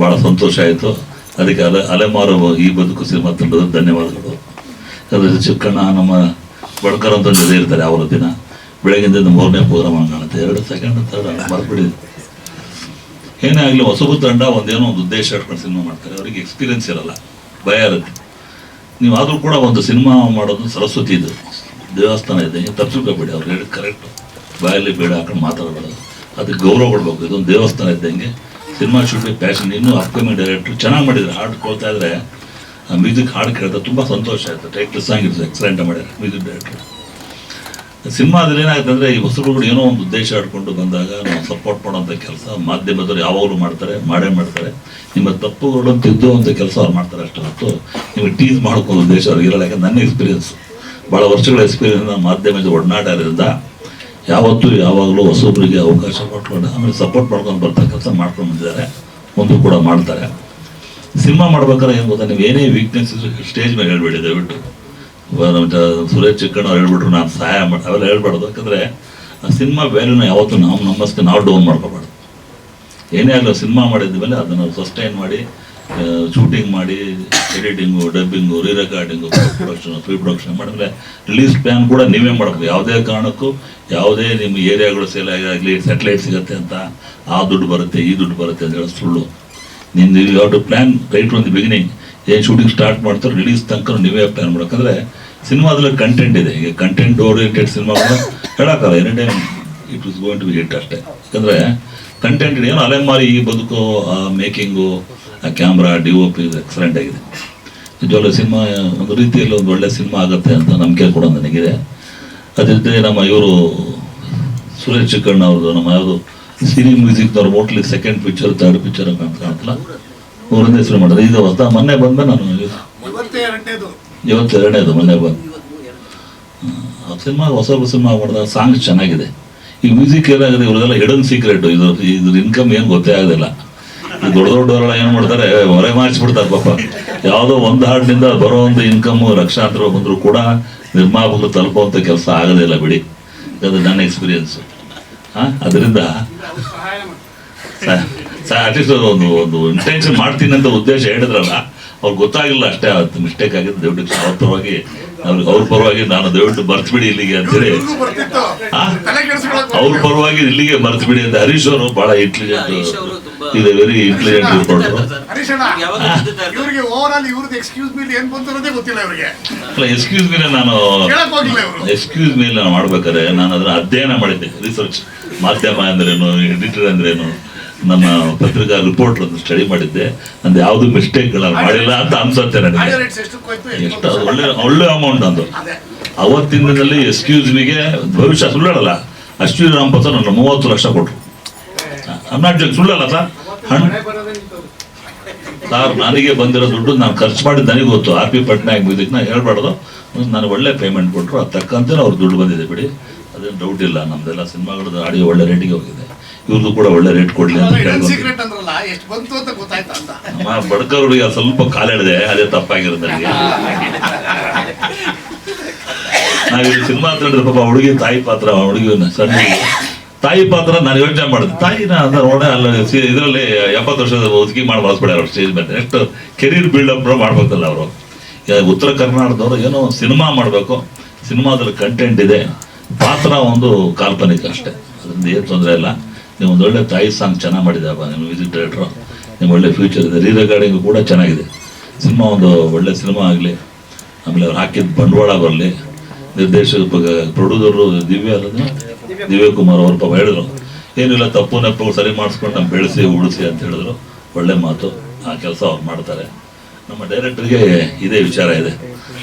ಭಾಳ ಸಂತೋಷ ಆಯಿತು. ಅದಕ್ಕೆ ಅಲೆ, ಅಲೆಮಾರು ಈ ಬದುಕು ಸಿನಿಮಾ ತಂಡದ ಧನ್ಯವಾದಗಳು. ಅದರ ಚಿಕ್ಕಣ್ಣ ನಮ್ಮ ಬಡ್ಕರ್ ಅಂತ ಜೊತೆ ಇರ್ತಾರೆ ಅವರ ದಿನ. ಬೆಳಗಿಂದ ಮೂರನೇ ಪ್ರೋಗ್ರಾಮ್ ಕಾಣುತ್ತೆ. ಎರಡು ಸೆಕೆಂಡ್ ತರ್ಡ್ ಮರ್ಬಿಡಿ ಏನೇ ಆಗಲಿ ಹೊಸಬು ತಂಡ ಒಂದೇನೋ ಒಂದು ಉದ್ದೇಶ ಇಟ್ಕೊಂಡು ಸಿನಿಮಾ ಮಾಡ್ತಾರೆ. ಅವರಿಗೆ ಎಕ್ಸ್ಪೀರಿಯನ್ಸ್ ಇರಲ್ಲ. ಭಯ ಇರುತ್ತೆ. ನೀವು ಆದರೂ ಕೂಡ ಒಂದು ಸಿನಿಮಾ ಮಾಡೋದು ಸರಸ್ವತಿ ಇದು. ದೇವಸ್ಥಾನ ಇದೆ. ತಪ್ಪಿಸ್ಕೋಬೇಡಿ ಅವ್ರು ಹೇಳಿ ಕರೆಕ್ಟು ಬಾಯಲ್ಲಿ ಬೇಡ ಹಾಕೊಂಡು ಮಾತಾಡಬಾರ್ದು ಅದಕ್ಕೆ ಗೌರವ ಕೊಡಬೇಕು. ಇದೊಂದು ದೇವಸ್ಥಾನ ಇದ್ದಂಗೆ. ಸಿನಿಮಾ ಶೂಟಿಂಗ್ ಪ್ಯಾಷನ್ ಇನ್ನೂ ಅಪ್ಕಮಿಂಗ್ ಡೈರೆಕ್ಟ್ರು ಚೆನ್ನಾಗಿ ಮಾಡಿದ್ರು. ಹಾಡು ಕೊಳ್ತಾ ಇದ್ರೆ ಮ್ಯೂಸಿಕ್ ಹಾಡು ಕೇಳ್ತಾ ತುಂಬ ಸಂತೋಷ ಆಯಿತು. ಟೈಟ್ಲ್ ಸಾಂಗ್ ಇರ್ತದೆ ಎಕ್ಸಲೆಂಟ್ ಮಾಡಿದ್ದಾರೆ ಮ್ಯೂಸಿಕ್ ಡೈರೆಕ್ಟ್ರು ಸಿನಿಮಾದಲ್ಲಿ ಏನಾಗುತ್ತೆ ಅಂದರೆ, ಈ ಹೊಸರುಗಳು ಏನೋ ಒಂದು ಉದ್ದೇಶ ಇಟ್ಕೊಂಡು ಬಂದಾಗ ನಾವು ಸಪೋರ್ಟ್ ಮಾಡೋಂಥ ಕೆಲಸ ಮಾಧ್ಯಮದವರು ಯಾವಾಗಲೂ ಮಾಡ್ತಾರೆ, ಮಾಡೇ ಮಾಡ್ತಾರೆ. ನಿಮ್ಮ ತಪ್ಪುಗಳನ್ನು ತಿದ್ದುವಂಥ ಕೆಲಸ ಅವ್ರು ಮಾಡ್ತಾರೆ ಅಷ್ಟು ಹೊತ್ತು ನಿಮಗೆ ಟೀಸ್ ಮಾಡ್ಕೊಂಡು ಉದ್ದೇಶ ಅವ್ರಿಗೆ ಇರಲ್ಲ. ಯಾಕಂದ್ರೆ ನನ್ನ ಎಕ್ಸ್ಪೀರಿಯನ್ಸ್ ಭಾಳ ವರ್ಷಗಳ ಎಕ್ಸ್ಪೀರಿಯನ್ಸ್ ಮಾಧ್ಯಮದ ಒಡನಾಟ ಇರೋದ್ರಿಂದ ಯಾವತ್ತೂ ಯಾವಾಗಲೂ ಹೊಸೊಬ್ಬರಿಗೆ ಅವಕಾಶ ಕೊಟ್ಕೊಂಡು ಆಮೇಲೆ ಸಪೋರ್ಟ್ ಮಾಡ್ಕೊಂಡು ಬರ್ತಾ ಕೆಲಸ ಮಾಡ್ಕೊಂಡು ಬಂದಿದ್ದಾರೆ. ಮುಂದೂ ಕೂಡ ಮಾಡ್ತಾರೆ. ಸಿನಿಮಾ ಮಾಡ್ಬೇಕಾದ್ರೆ ಏನು ಗೊತ್ತಾ, ನೀವು ಏನೇ ವೀಕ್ನೆಸ್ ಸ್ಟೇಜ್ ಮೇಲೆ ಹೇಳ್ಬೇಡಿ, ದಯವಿಟ್ಟು. ನಮ್ಮ ಸುರೇಶ್ ಚಿಕ್ಕಣ್ಣ ಹೇಳ್ಬಿಟ್ರು, ನಾನು ಸಹಾಯ ಮಾಡಿ ಅವೆಲ್ಲ ಹೇಳ್ಬಾರ್ದು. ಯಾಕಂದರೆ ಆ ಸಿನಿಮಾ ವ್ಯಾಲ್ಯೂನ ಯಾವತ್ತೂ ನಾವು ನಮ್ಮಷ್ಟು ನಾವು ಡೌನ್ ಮಾಡ್ಕೋಬಾರ್ದು. ಏನೇ ಆಗಲಿ ಸಿನಿಮಾ ಮಾಡಿದ ಮೇಲೆ ಅದನ್ನು ಸಸ್ಟೈನ್ ಮಾಡಿ ಶೂಟಿಂಗ್ ಮಾಡಿ editing dubbing re recording production pre production ಮಾಡಿದ್ರೆ ರಿಲೀಸ್ ಪ್ಲ್ಯಾನ್ ಕೂಡ ನೀವೇ ಮಾಡಬೇಕು ಯಾವುದೇ ಕಾರಣಕ್ಕೂ ಯಾವುದೇ ನಿಮ್ಮ ಏರಿಯಾಗಳು ಸೇಲ್ ಆಗಲಿ ಸ್ಯಾಟಲೈಟ್ ಸಿಗುತ್ತೆ ಅಂತ, ಆ ದುಡ್ಡು ಬರುತ್ತೆ, ಈ ದುಡ್ಡು ಬರುತ್ತೆ ಅಂತ ಹೇಳೋದು ಸುಳ್ಳು. ನಿಮ್ದು you have to plan right from the beginning ಏನು ಶೂಟಿಂಗ್ ಸ್ಟಾರ್ಟ್ ಮಾಡ್ತಾರೆ ರಿಲೀಸ್ ತನಕ ನೀವೇ ಪ್ಲ್ಯಾನ್ ಮಾಡಬೇಕಂದ್ರೆ ಸಿನಿಮಾದಲ್ಲಿ ಕಂಟೆಂಟ್ ಇದೆ. ಈಗ ಕಂಟೆಂಟ್ ಓರಿಯೆಂಟೆಡ್ ಸಿನಿಮಾಗಳು ಹೇಳೋಕ್ಕಲ್ಲ any time it is going to be hit ಅಷ್ಟೇ. ಯಾಕಂದರೆ ಕಂಟೆಂಟ್ ಏನು ಅಲೆಮಾರಿ ಈ ಬದುಕು ಆ ಮೇಕಿಂಗು ಆ camera D O P excellent ಆಗಿದೆ. ನಿಜವಾಗ್ಲೂ ಸಿನಿಮಾ ಒಂದು ರೀತಿಯಲ್ಲಿ ಒಂದು ಒಳ್ಳೆ ಸಿನಿಮಾ ಆಗುತ್ತೆ ಅಂತ ನಂಬಿಕೆ ಕೂಡ ನನಗಿದೆ. ಅದಿದ್ದರೆ ನಮ್ಮ ಇವರು ಸುರೇಶ್ ಚಿಕ್ಕಣ್ಣ ಅವ್ರದ್ದು ನಮ್ಮ ಯಾವುದು ಸಿರಿ ಮ್ಯೂಸಿಕ್ನವ್ರು ಮೋಟ್ಲಿ ಸೆಕೆಂಡ್ ಪಿಕ್ಚರ್ ಥರ್ಡ್ ಪಿಕ್ಚರ್ ಅಂತ ಕಾಣ್ತಲ್ಲ. ಮೂರನೇ ಹೆಸರು ಮಾಡಿದ್ರೆ. ಇದು ಹೊಸ ಮೊನ್ನೆ ಬಂದ್ಮೆ ನಾನು ಇವತ್ತೇ ಎರಡನೇದು. ಮೊನ್ನೆ ಬಂದು. ಆ ಸಿನಿಮಾ ಹೊಸ ಸಿನಿಮಾ ಮಾಡಿದ ಸಾಂಗ್ ಚೆನ್ನಾಗಿದೆ. ಈ ಮ್ಯೂಸಿಕ್ ಏನಾಗಿದೆ ಇವ್ರದೆಲ್ಲ ಹಿಡನ್ ಸೀಕ್ರೆಟ್ ಇದು ಇದ್ರ ಇನ್ಕಮ್ ಏನು ಗೊತ್ತೇ ಆಗೋದಿಲ್ಲ. ದೊಡ್ಡ ದೊಡ್ಡವರೆಲ್ಲ ಏನು ಮಾಡ್ತಾರೆ ಹೊರೆ ಮಾಡಿಸ್ಬಿಡ್ತಾರೆ ಪಾಪ. ಯಾವುದೋ ಒಂದು ಹಾಡಿನಿಂದ ಬರೋ ಒಂದು ಇನ್ಕಮ್ ಲಕ್ಷಾಂತರ ಬಂದರೂ ಕೂಡ ನಿರ್ಮಾಪಕರು ತಲುಪುವಂಥ ಕೆಲಸ ಆಗೋದಿಲ್ಲ ಬಿಡಿ. ಅದು ನನ್ನ ಎಕ್ಸ್ಪೀರಿಯನ್ಸು ಹಾಂ, ಅದರಿಂದ ಅಟ್ಲೀಸ್ಟ್ ಒಂದು ಒಂದು ಇಂಟೆನ್ಷನ್ ಮಾಡ್ತೀನಿ ಅಂತ ಉದ್ದೇಶ ಹೇಳಿದ್ರಲ್ಲ ಅವ್ರಿಗೆ ಗೊತ್ತಾಗಿಲ್ಲ ಅಷ್ಟೇ ಮಿಸ್ಟೇಕ್ ಆಗಿದ್ದು ದಯವಿಟ್ಟು ಪರವಾಗಿ ಅವ್ರಿಗೆ ಅವ್ರ ಪರವಾಗಿ ನಾನು ದಯವಿಟ್ಟು ಬರ್ತ್ಬಿಡಿ ಇಲ್ಲಿಗೆ ಅಂತೇಳಿ? ತಲೆ ಅವ್ರ ಪರವಾಗಿ ಇಲ್ಲಿಗೆ ಮರ್ತು ಬಿಡಿ ಅಂತ ಹರೀಶ್ ಅವರು ಬಹಳ ಇಂಟೆಲಿಜೆಂಟ್ ಇದೆ ವೆರಿ ಇಂಟೆಲಿಜೆಂಟ್ ಇರ್ಕೊಂಡು ಎಕ್ಸ್ಕ್ಯೂಸ್ ಮೀಲ್ ನಾನು ಎಕ್ಸ್ಕ್ಯೂಸ್ ಮೇಲೆ ನಾನು ಮಾಡ್ಬೇಕಾದ್ರೆ ನಾನು ಅದನ್ನ ಅಧ್ಯಯನ ಮಾಡಿದ್ದೆ. ರಿಸರ್ಚ್ ಮಾಧ್ಯಮ ಅಂದ್ರೇನು ಎಡಿಟರ್ ಅಂದ್ರೇನು ನಮ್ಮ ಪತ್ರಿಕಾ ರಿಪೋರ್ಟರ್ ಸ್ಟಡಿ ಮಾಡಿದ್ದೆ. ಯಾವ್ದು ಯಾವುದು ಮಿಸ್ಟೇಕ್ಗಳನ್ನು ಮಾಡಿಲ್ಲ ಅಂತ ಅನ್ಸುತ್ತೆ ನನಗೆ. ಎಷ್ಟು ಅದು ಒಳ್ಳೆ ಒಳ್ಳೆ ಅಮೌಂಟ್ ಅಂದು. ಅವತ್ತಿನ ದಿನದಲ್ಲಿ ಎಕ್ಸ್ಕ್ಯೂಸ್ ಮಿಗೆ ಭವಿಷ್ಯ ಸುಳ್ಳಲ್ಲ ಅಶ್ವಿನಿ ರಾಮಪ್ರಸಾದ್ ನನ್ನ ಮೂವತ್ತು ಲಕ್ಷ ಕೊಟ್ಟರು ನಾಟ್ ಸುಳ್ಳಲ್ಲ ಸರ್. ಹಣ್ಣು ಸರ್ ನನಗೆ ಬಂದಿರೋ ದುಡ್ಡು ನಾನು ಖರ್ಚು ಮಾಡಿದ್ದು ನನಗೆ ಗೊತ್ತು. ಆರ್ ಪಿ ಪಟ್ನಾಯಕ್ ನಾನು ಹೇಳ್ಬಾರ್ದು. ನನಗೆ ಒಳ್ಳೆ ಪೇಮೆಂಟ್ ಕೊಟ್ಟರು ಅದು ತಕ್ಕಂತೆ ಅವ್ರ ದುಡ್ಡು ಬಂದಿದೆ ಬಿಡಿ. ಅದೇನು ಡೌಟ್ ಇಲ್ಲ. ನಮ್ದೆಲ್ಲ ಸಿನಿಮಾಗಳದ್ದು ಆಡಿಯೋ ಒಳ್ಳೆ ರೇಟಿಗೆ ಹೋಗಿದೆ. ಇವ್ರದ್ದು ಕೂಡ ಒಳ್ಳೆ ರೇಟ್ ಕೊಡಲಿ ಅಂತ ಅಂತ ಅಂತ? ನಮ್ಮ ಬಡ್ಕವ್ರಿಗೆ ಸ್ವಲ್ಪ ಕಾಲೆಳೆದೆ ಅದೇ ತಪ್ಪಾಗಿರೋದು ನನಗೆ ನಾವಿಲ್ಲಿ ಸಿನಿಮಾ ಅಂತ ಹೇಳಿದ್ರೆ ಪಾಪ ಹುಡುಗಿ ತಾಯಿ ಪಾತ್ರ ಹುಡುಗಿ ಸಣ್ಣ. ತಾಯಿ ಪಾತ್ರ ನಾನು ಯೋಚನೆ ಮಾಡಿದೆ. ತಾಯಿನ ಅಂದ್ರೆ ಒಳ್ಳೆ ಅಲ್ಲ ಇದರಲ್ಲಿ ಎಪ್ಪತ್ತು ವರ್ಷದ ಒದಗಿ ಮಾಡಿ ಬಳಸ್ಬಿಡ್ಯಾರ ಅವ್ರು ಸ್ಟೇಜ್ ಮೇಲೆ. ನೆಕ್ಸ್ಟ್ ಕೆರಿಯರ್ ಬಿಲ್ಡಪ್ ಮಾಡ್ಬೇಕಲ್ಲ ಅವರು. ಉತ್ತರ ಕರ್ನಾಟಕದವರು ಏನೋ ಸಿನಿಮಾ ಮಾಡಬೇಕು. ಸಿನಿಮಾದಲ್ಲಿ ಕಂಟೆಂಟ್ ಇದೆ. ಪಾತ್ರ ಒಂದು ಕಾಲ್ಪನಿಕ ಅಷ್ಟೇ. ಅದರಿಂದ ಏನು ತೊಂದರೆ ಇಲ್ಲ. ನೀವು ಒಂದು ಒಳ್ಳೆ ತಾಯಿ ಸಾಂಗ್ ಚೆನ್ನಾಗಿ ಮಾಡಿದೆಪ್ಪ ನಿಮ್ಮ ಮ್ಯೂಸಿಕ್ ಡೈರೆಕ್ಟ್ರು ನಿಮ್ಮ ಒಳ್ಳೆ ಫ್ಯೂಚರ್ ಇದೆ. ರೀ ರೆಕಾರ್ಡಿಂಗು ಕೂಡ ಚೆನ್ನಾಗಿದೆ. ಸಿನಿಮಾ ಒಂದು ಒಳ್ಳೆ ಸಿನಿಮಾ ಆಗಲಿ, ಆಮೇಲೆ ಅವ್ರು ಹಾಕಿದ ಬಂಡವಾಳ ಬರಲಿ, ನಿರ್ದೇಶಕ ಪ್ರೊಡ್ಯೂಸರು ದಿವ್ಯ ದಿವ್ಯ ಕುಮಾರ್ ಅವ್ರ ಪಾಪ ಹೇಳಿದ್ರು. ಏನಿಲ್ಲ ತಪ್ಪು ನೆಪ್ಪು ಸರಿ ಮಾಡಿಸ್ಕೊಂಡು ನಮ್ಮ ಬೆಳೆಸಿ, ಉಳಿಸಿ ಅಂತ ಹೇಳಿದ್ರು. ಒಳ್ಳೆ ಮಾತು. ಆ ಕೆಲಸ ಅವ್ರು ಮಾಡ್ತಾರೆ. ನಮ್ಮ ಡೈರೆಕ್ಟರ್ಗೆ ಇದೇ ವಿಚಾರ ಇದೆ.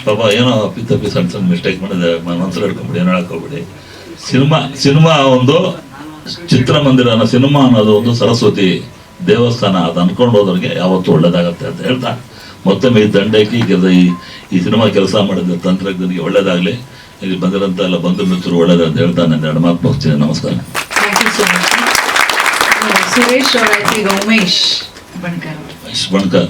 ಪಾಪ ಏನೋ ಅಪ್ಪಿತಪ್ಪಿ ಸಣ್ಣ ಸಣ್ಣ ಮಿಸ್ಟೇಕ್ ಮಾಡಿದೆ. ಮನಸ್ಸಲ್ಲಿ ಹಿಡ್ಕೊಂಬಿಡಿ ಏನು ಹೇಳ್ಕೊಬಿಡಿ. ಸಿನಿಮಾ ಸಿನಿಮಾ ಒಂದು ಚಿತ್ರಮಂದಿರ ಅನ್ನೋ ಸಿನಿಮಾ ಅನ್ನೋದು ಒಂದು ಸರಸ್ವತಿ ದೇವಸ್ಥಾನ. ಅದು ಅನ್ಕೊಂಡು ಹೋದವ್ರಿಗೆ ಯಾವತ್ತೂ ಒಳ್ಳೇದಾಗತ್ತೆ ಅಂತ ಹೇಳ್ತಾ. ಮತ್ತೊಮ್ಮೆ ಈ ದಂಡೈಕಿ ಈ ಈ ಈ ಸಿನಿಮಾ ಕೆಲಸ ಮಾಡಿದ ತಂತ್ರಜ್ಞನಿಗೆ ಒಳ್ಳೇದಾಗಲಿ. ಇಲ್ಲಿ ಬಂದಿರೋಂಥ ಎಲ್ಲ ಬಂಧು ಮಿತ್ರರು ಒಳ್ಳೇದು ಅಂತ ಹೇಳ್ತಾ ನನ್ನ ಎರಡು ಮಾತು ಹೋಗ್ತೀನಿ ನಮಸ್ಕಾರ ಸುರೇಶ್ ಈಗ ಉಮೇಶ್ ಬಣ್ಕರ್.